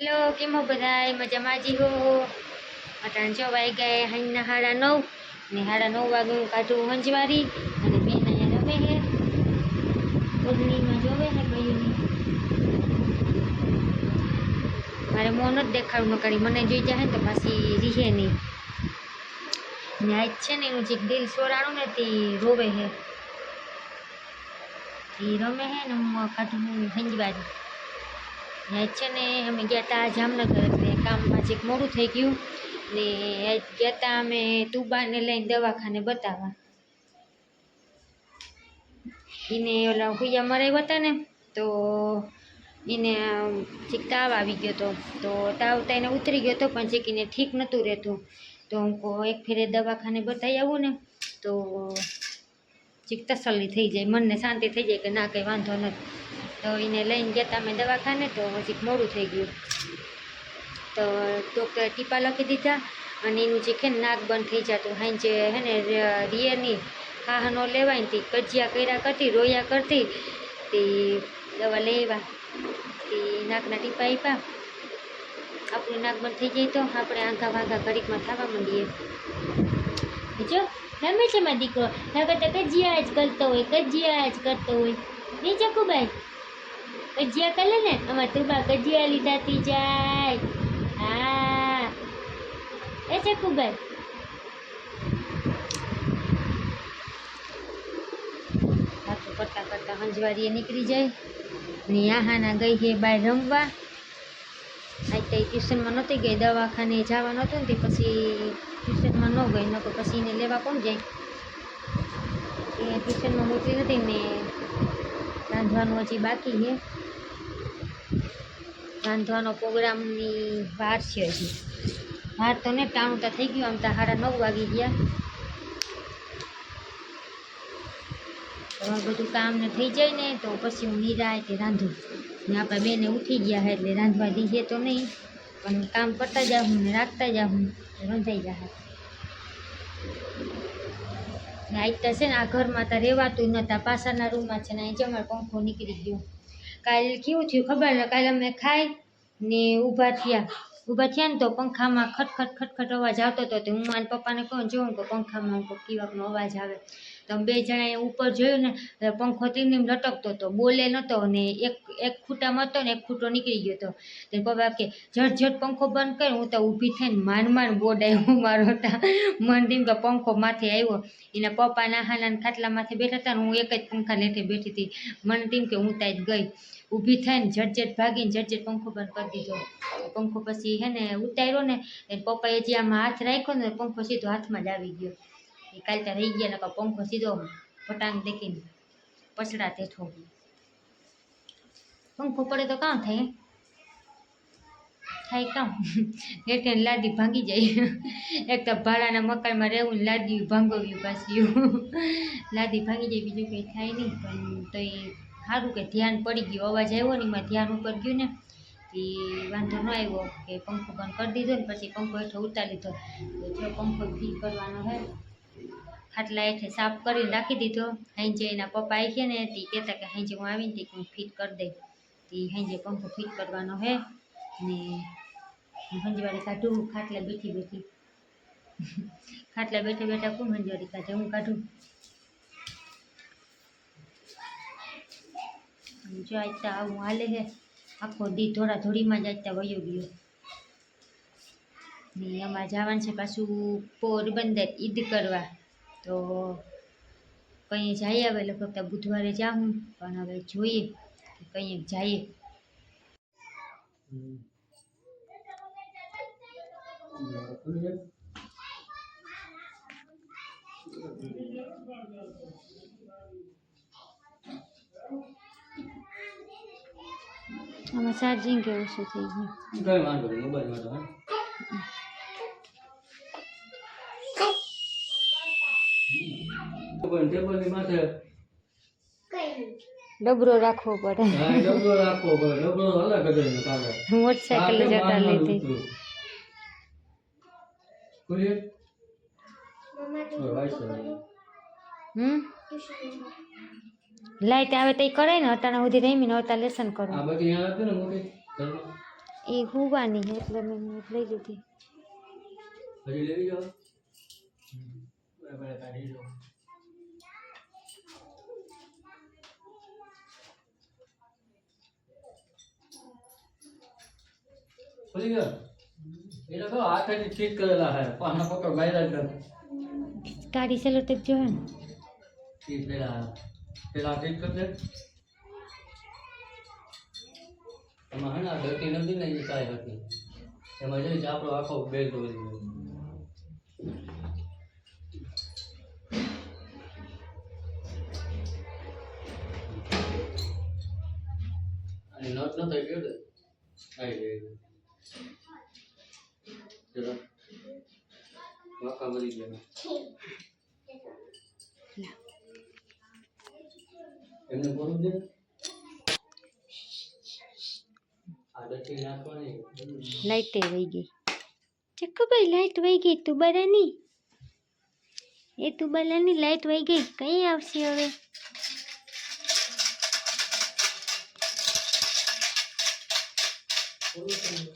Hello કેમ હો બધાય? મજામાં જી હો. અટાણ જો વાઈ ગયા હાઈના સાડા નવ, ને સાડા નવ વાગે હું કાઢું હંજવારી, અને બેન અહીંયા રમે હે. ઓઢણીમાં જોવે હે કયુંની મારે મોં નથી દેખાડું ન કરી મને જોઈ જાય ને તો પાછી રીહે નહીં. ને આજ છે ને એનું જે દિલ સોરાણું ને તે રોવે હે. તે રમે હે ને હું કાઢું હંજવારી. આજ છે ને, અમે ગયા હતા જામનગર એટલે કામમાં જે મોડું થઈ ગયું ને ગયા હતા અમે તુબાને લઈને દવાખાને બતાવવા. એને ઓલા હુયા મરાવ્યા હતા ને, તો એને છેક તાવ આવી ગયો હતો તો તાવ તો એને ઉતરી ગયો હતો પણ ચીકીને ઠીક નહોતું રહેતું. તો હું એક ફેરે દવાખાને બતાવી આવું ને, તો ચીક તસલ્લી થઈ જાય, મનને શાંતિ થઈ જાય કે ના, કંઈ વાંધો નથી. તો એને લઈને ગયા અમે દવાખાને, તો હજી મોડું થઈ ગયું. તો ડૉક્ટરે ટીપા લખી દીધા અને એનું જે ને નાક બંધ થઈ જતું. હાઈ જે હે ને રિયરની હા ન લેવાય ને તે કજિયા કર્યા કરતી, રોયા કરતી, તે દવા લેવા તે નાકના ટીપા આપ્યા. આપણું નાક બંધ થઈ જાય તો આપણે આંખા વાંખા ઘડીકમાં થવા માંડીએ. જો રમે છે મારો દીકરો. નકર તો કજિયા જ કરતો હોય કજિયા જ કરતો હોય. નહીં ચકુભાઈ કજિયા કરે ને? અમારા તુબા કજિયા લીધાતી જાય. હા. એ ચકુભાઈ વાતો કરતા કરતા હંજવારીએ નીકળી જાય. ને યાહાના ગઈ છે બહાર રમવા. આજ તો ટ્યુશનમાં નહોતી ગઈ, દવાખાને જવા નહોતું ને તે પછી ટ્યુશનમાં ન ગઈ નકર પછી એને લેવા કોણ જાય એ ટ્યુશનમાં મોકલી નથી ને રાંધવાનું હજી બાકી છે રાંધવાનો પ્રોગ્રામની વાર છે હજી વાર તો ને ટાણું તો થઈ ગયું આમ તો સાડા નવ વાગી ગયા હવે બધું કામ ને થઈ જાય ને તો પછી હું નિરાયતે રાંધું ને આપણા બેને ઉઠી ગયા છે એટલે રાંધવા દઈએ તો નહીં પણ કામ કરતા જાઉં ને રાખતા જાઉં રંધાઈ જાય તો છે ને આ ઘરમાં તો રહેવાતું નતા પાછળના રૂમમાં છે ને અહીં જમણ પંખો નીકળી ગયો. કાલે કેવું થયું ખબર ને કાલે અમે ખાઈ ને ઊભા થયા. ઊભા થયા ને તો પંખામાં ખટખટ ખટખટ અવાજ આવતો હતો. તો હું મારા પપ્પાને કહું જોઉં કે પંખામાં કીવાકનો અવાજ આવે. તો બે જણાએ ઉપર જોયું ને પંખો તેમને એમ લટકતો હતો. બોલે નહોતો ને એક એક ખૂટામાં હતો ને એક ખૂટો નીકળી ગયો હતો. તો પપ્પા કે, ઝટ ઝટ પંખો બંધ કર, હું તો ઊભી થઈને માંડ માંડ બોડાયો મારો હતા મન તેમ કે પંખો માથે આવ્યો એના પપ્પા નાહાના ખાટલા માથે બેઠા હતા ને હું એક જ પંખા લેઠે બેઠી હતી મને તેમ કે હું ત્યાં જ ગઈ. ઊભી થઈને ઝટ ભાગીને ઝટ પંખો બંધ કરી દીધો. પંખો પછી હે ને ઉતાર્યો ને પપ્પાએ જે આમાં હાથ રાખ્યો ને, પંખો સીધો હાથમાં જ આવી ગયો. એ કાલ ત્યાં રહી ગયા, નકર પંખો સીધો પટાંગ દેખીને પછડા તેઠો પંખો પડે તો કામ થાય? થાય કામ એટલે લાદી ભાંગી જાય. એક તો ભાડાના મકાનમાં રહેવું લાદી ભાંગવ્યું પાછી. લાદી ભાંગી જાય, બીજું કંઈ થાય નહીં. પણ તો એ સારું કે ધ્યાન પડી ગયું. અવાજ આવ્યો ને એમાં ધ્યાન ઉપર ગયું ને એ વાંધો ન આવ્યો કે પંખો બંધ કરી દીધો ને, પછી પંખો હેઠળ ઉતારી લીધો. જો પંખો ફી કરવાનો હે ખાટલા હેઠે સાફ કરીને રાખી દીધો હાંજે એના પપ્પા આવી ગયા ને તે કહેતા કે હાંજે હું આવીને તે હું ફિટ કરી દઈ તે હાંજે પંખો ફિટ કરવાનો હે ને હંજવારી કાઢું ખાટલા બેઠી બેઠી ખાટલા બેઠા બેઠા કોણ હંજવારી કાઢે હું કાઢું જો આજતા આવું હાલે છે આખો દી થોડા થોડીમાં જ આજતા વયો ગયો ને અમારે જવાનું છે પાછું પોરબંદર ઈદ કરવા તો કંઈ જઈએ હવે લગભગ તો બુધવારે જાઉં પણ હવે જોઈએ કે કંઈક જઈએ આમાં ચાર્જિંગ કેવું શું થઈ ગયું કઈ વાંધો નહીં મોબાઈલમાં તો હા પણ ટેબલની માથે ડબરો રાખવો પડે હા, એ ડબલો રાખવો પડે ડબલો અલગ કલરનો કાગળ. મોટરસાઇકલ આ કેમ જતા આમાં લીધી નહોતું? ખુલ્લી? ઓય, વાઈસ વાળી. હમ લાઈટ આવે તો એ કરે ને અટાણા સુધી રમીને આવતા લેસન આ કરું બધી અહીંયા હતી ને મોટી ઘરમાં? એ હોવાની છે એટલે મેં લઈ લીધી હજી લેવી જાવ બરાબર કાઢી ખુલી ગયો એ લોકો હાથેથી ઠીક કરેલા હે પાના પકડ જ નથી કાઢી સેલો ટેપ જો ને. ઠીક પેલા પેલા ઠીક દે. એમાં હે ને આ નથી ને એ કાંઈ હતી. એમાં જઈને આપણો આખો બેગ દોરી ગયો. એમને પૂરું છે આ ડર્ટી નાખવાની લાઈટ વહી ગઈ ચક્કુભાઈ લાઈટ વહી ગઈ તું બરાની એ તું બલાની લાઈટ વહી ગઈ કઈ આવશે હવે હા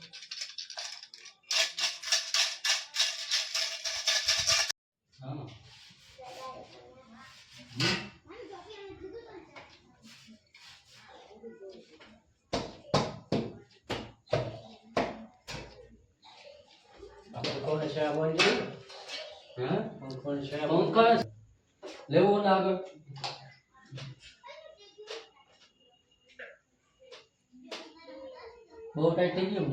કોને છે આ બોલી હે કોને છે આ પંકજ લેવો ને આગળ બહુ ટાઈટ થઈ ગયું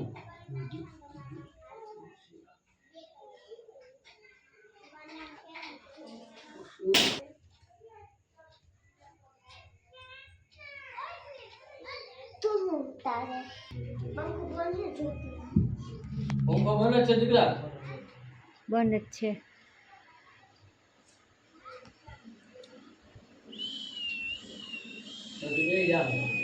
પંખો બને છે દીકરા જ છે. તો